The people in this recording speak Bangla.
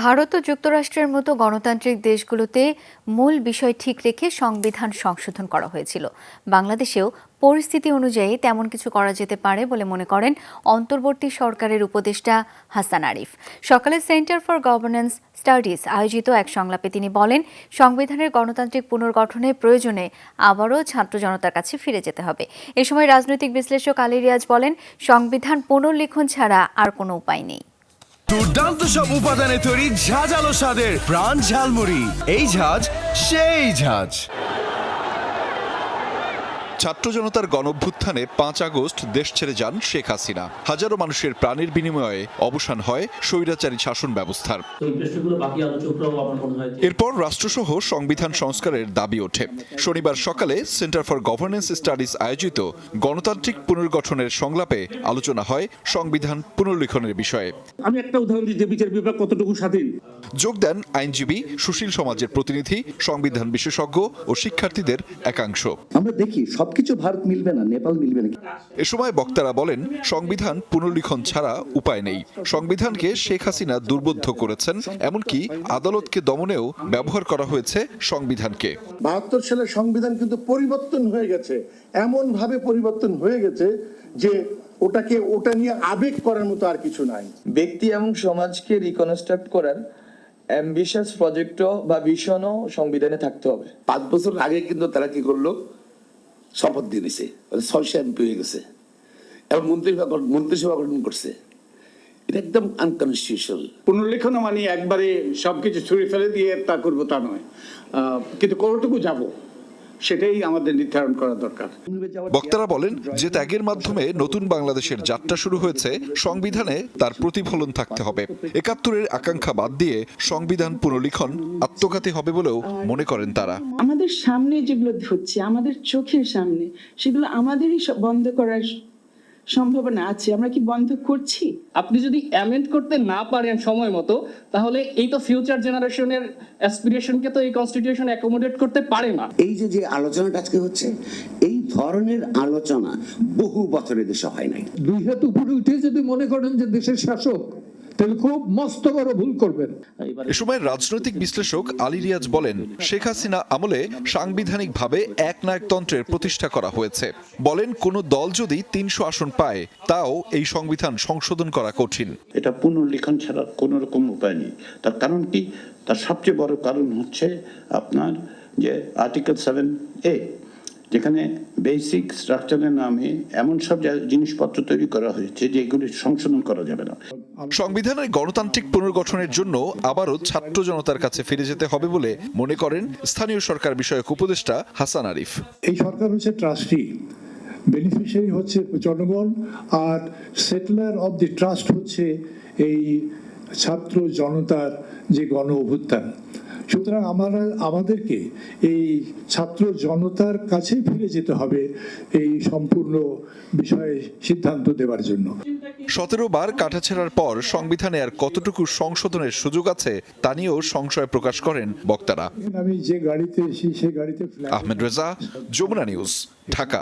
ভারত ও যুক্তরাষ্ট্রের মতো গণতান্ত্রিক দেশগুলোতে মূল বিষয় ঠিক রেখে সংবিধান সংশোধন করা হয়েছিল। বাংলাদেশেও পরিস্থিতি অনুযায়ী তেমন কিছু করা যেতে পারে বলে মনে করেন অন্তর্বর্তী সরকারের উপদেষ্টা হাসান আরিফ। সকালে সেন্টার ফর গভর্নেন্স স্টাডিজ আয়োজিত এক সংলাপে তিনি বলেন, সংবিধানের গণতান্ত্রিক পুনর্গঠনের প্রয়োজনে আবারও ছাত্র জনতার কাছে ফিরে যেতে হবে। এ সময় রাজনৈতিক বিশ্লেষক আলী রিয়াজ বলেন, সংবিধান পুনর্লিখন ছাড়া আর কোনো উপায় নেই। দুর্দান্ত সব উপাদানে তৈরি ঝাঁঝালো স্বাদের প্রাণ ঝালমুড়ি। এই ঝাঁজ সেই ঝাঁজ। ছাত্র জনতার গণভ্যুত্থানে পাঁচ আগস্ট দেশ ছেড়ে যান শেখ হাসিনা। হাজারো মানুষের প্রাণের বিনিময়ে অবসান হয় স্বৈরাচারী শাসন ব্যবস্থার। এরপর রাষ্ট্রসহ সংবিধান সংস্কারের দাবি ওঠে। শনিবার সকালে সেন্টার ফর গভর্নেন্স স্টাডিজ আয়োজিত গণতান্ত্রিক পুনর্গঠনের সংলাপে আলোচনা হয় সংবিধান পুনর্লিখনের বিষয়ে। আমি একটা উদাহরণ দিই যে বিচার বিভাগ কতটুকু স্বাধীন? যোগ দেন আইনজীবী সুশীল সমাজের প্রতিনিধি সংবিধান বিশেষজ্ঞ ও শিক্ষার্থীদের একাংশ। আমরা দেখি সবকিছু ভারত মিলবে না নেপাল মিলবে না। এ সময় বক্তারা বলেন সংবিধান পুনর্লিখন ছাড়া উপায় নেই। সংবিধানকে শেখ হাসিনা দুর্বোধ্য করেছেন এমনকি আদালতকে দমনেও ব্যবহার করা হয়েছে সংবিধানকে। বাহাত্তর সালের সংবিধান কিন্তু পরিবর্তন হয়ে গেছে। এমন ভাবে পরিবর্তন হয়ে গেছে যে ওটাকে ওটা নিয়ে আবেগ করার মতো আর কিছু নাই। ব্যক্তি এবং সমাজকে রিকনস্ট্রাক্ট করার অ্যাম্বিশাস প্রজেক্টও বা ভিশনও সংবিধানে থাকতে হবে। পাঁচ বছর আগে কিন্তু তারা কি করল? শপথ দিয়ে দিছে ছয়শো এমপি হয়ে গেছে। এবং মন্ত্রিসভা মন্ত্রিসভা গঠন করছে। এটা একদম আনকনস্টিটিউশনাল পুনর্লেখন মানে একবারে সবকিছু ছুঁড়ে ফেলে দিয়ে তা করব তা নয়। কিন্তু কতটুকু যাব? সেটাই আমাদের নির্ধারণ করা দরকার। বক্তারা বলেন যে ত্যাগের মাধ্যমে নতুন বাংলাদেশের যাত্রা শুরু হয়েছে সংবিধানে তার প্রতিফলন থাকতে হবে। একাত্তরের আকাঙ্ক্ষা বাদ দিয়ে সংবিধান পুনর্লিখন আত্মঘাতী হবে বলেও মনে করেন তারা। আমাদের সামনে যেগুলো হচ্ছে আমাদের চোখের সামনে সেগুলো আমাদেরই বন্ধ করার সম্ভাবনা আছে আমরা কি বন্ধ করছি? আপনি যদি অ্যামেন্ড করতে না পারেন সময় মতো তাহলে এই তো ফিউচার জেনারেশনের অ্যাসপিরেশনকে তো এই কনস্টিটিউশন অ্যাকোমোডেট করতে পারে না। এই যে যে আলোচনাটা আজকে হচ্ছে এই ধরনের আলোচনা বহু বছরের দেশে হয় নাই। দুই হাত উপরে উঠে যদি মনে করেন যে দেশের শাসক তাহলে খুব মস্ত বড় ভুল করবেন। এ সময় রাজনৈতিক বিশ্লেষক আলী রিয়াজ বলেন শেখ হাসিনা আমলে সাংবিধানিকভাবে একনায়কতন্ত্রের প্রতিষ্ঠা করা হয়েছে। বলেন কোনো দল যদি তিনশো আসন পায় তাও এই সংবিধান সংশোধন করা কঠিন। এটা পুনর্লিখন ছাড়া কোনো রকম উপায় নেই। তার কারণ কি? তার সবচেয়ে বড় কারণ হচ্ছে আপনার যে আর্টিকেল সেভেন এ যেখানে বেসিক স্ট্রাকচারের নামে এমন সব জিনিসপত্র তৈরি করা হয়েছে যেগুলি সংশোধন করা যাবে না। সংবিধানের গণতান্ত্রিক পুনর্গঠনের জন্য আবারও ছাত্র জনতার কাছে ফিরে যেতে হবে বলে মনে করেন স্থানীয় সরকার বিষয়ক উপদেষ্টা হাসান আরিফ। এই সরকার হচ্ছে ট্রাস্টি বেনিফিশিয়ারি হচ্ছে জনগণ আর সেটলার অব দি ট্রাস্ট হচ্ছে এই ছাত্র জনতার যে গণ অভ্যুত্থান সুতরাং আমরা আমাদেরকে এই ছাত্র জনতার কাছে ফিরে যেতে হবে এই সম্পূর্ণ বিষয়ে সিদ্ধান্ত দেওয়ার জন্য। সতেরো বার কাটাছেড়ার পর সংবিধানে আর কতটুকু সংশোধনের সুযোগ আছে তা নিয়েও সংশয় প্রকাশ করেন বক্তারা। আমি যে গাড়িতে এসি সেই গাড়িতে আহমেদ রেজা যমুনা নিউজ ঢাকা।